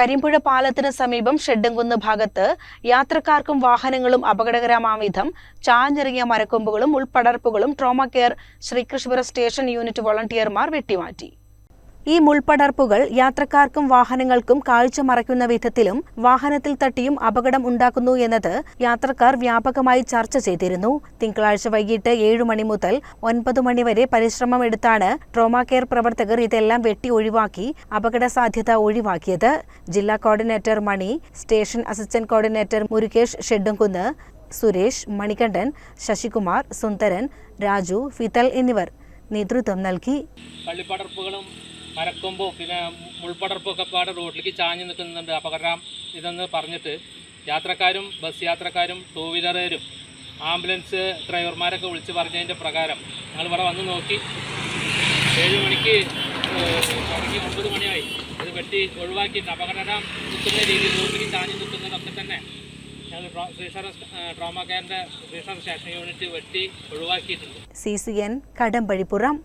കരിമ്പുഴ പാലത്തിന് സമീപം ഷെഡ്ഡുംകുന്ന് ഭാഗത്ത് യാത്രക്കാർക്കും വാഹനങ്ങളും അപകടകരമാം വിധം ചാഞ്ഞിറങ്ങിയ മരക്കൊമ്പുകളും ഉൾപ്പടർപ്പുകളും trauma care Sreekrishnapuram station unit വോളണ്ടിയർമാർ വെട്ടിമാറ്റി. ഈ മുൾപടർപ്പുകൾ യാത്രക്കാർക്കും വാഹനങ്ങൾക്കും കാഴ്ച മറയ്ക്കുന്ന വിധത്തിലും വാഹനത്തിൽ തട്ടിയും അപകടം ഉണ്ടാക്കുന്നു എന്നത് യാത്രക്കാർ വ്യാപകമായി ചർച്ച ചെയ്തിരുന്നു. തിങ്കളാഴ്ച വൈകിട്ട് ഏഴു മണി മുതൽ ഒൻപത് മണിവരെ പരിശ്രമമെടുത്താണ് ട്രോമാ കെയർ പ്രവർത്തകർ ഇതെല്ലാം വെട്ടി ഒഴിവാക്കി അപകട സാധ്യത ഒഴിവാക്കിയത്. ജില്ലാ coordinator Mani station assistant coordinator Murukesh Shedumkunnu Suresh Manikandan Sasikumar Sundaran Raju ഫിതൽ എന്നിവർ നേതൃത്വം നൽകി. മരക്കൊമ്പും പിന്നെ മുൾപ്പടർപ്പൊക്കെ പാടെ റോഡിലേക്ക് ചാഞ്ഞു നിൽക്കുന്നുണ്ട്. അപകടം ഇതെന്ന് പറഞ്ഞിട്ട് യാത്രക്കാരും ബസ് യാത്രക്കാരും ടൂ വീലറുകാരും ആംബുലൻസ് ഡ്രൈവർമാരൊക്കെ വിളിച്ച് പറഞ്ഞതിന്റെ പ്രകാരം ഞങ്ങൾ ഇവിടെ വന്ന് നോക്കി. ഏഴ് മണിക്ക് തുടങ്ങി ഒമ്പത് മണിയായി. ഇത് വെട്ടി ഒഴിവാക്കിയിട്ട് അപകടം നിൽക്കുന്ന രീതിയിൽ റോഡിലേക്ക് ചാഞ്ഞു നിൽക്കുന്നതൊക്കെ തന്നെ സി സി എൻ കടമ്പഴിപ്പുറം.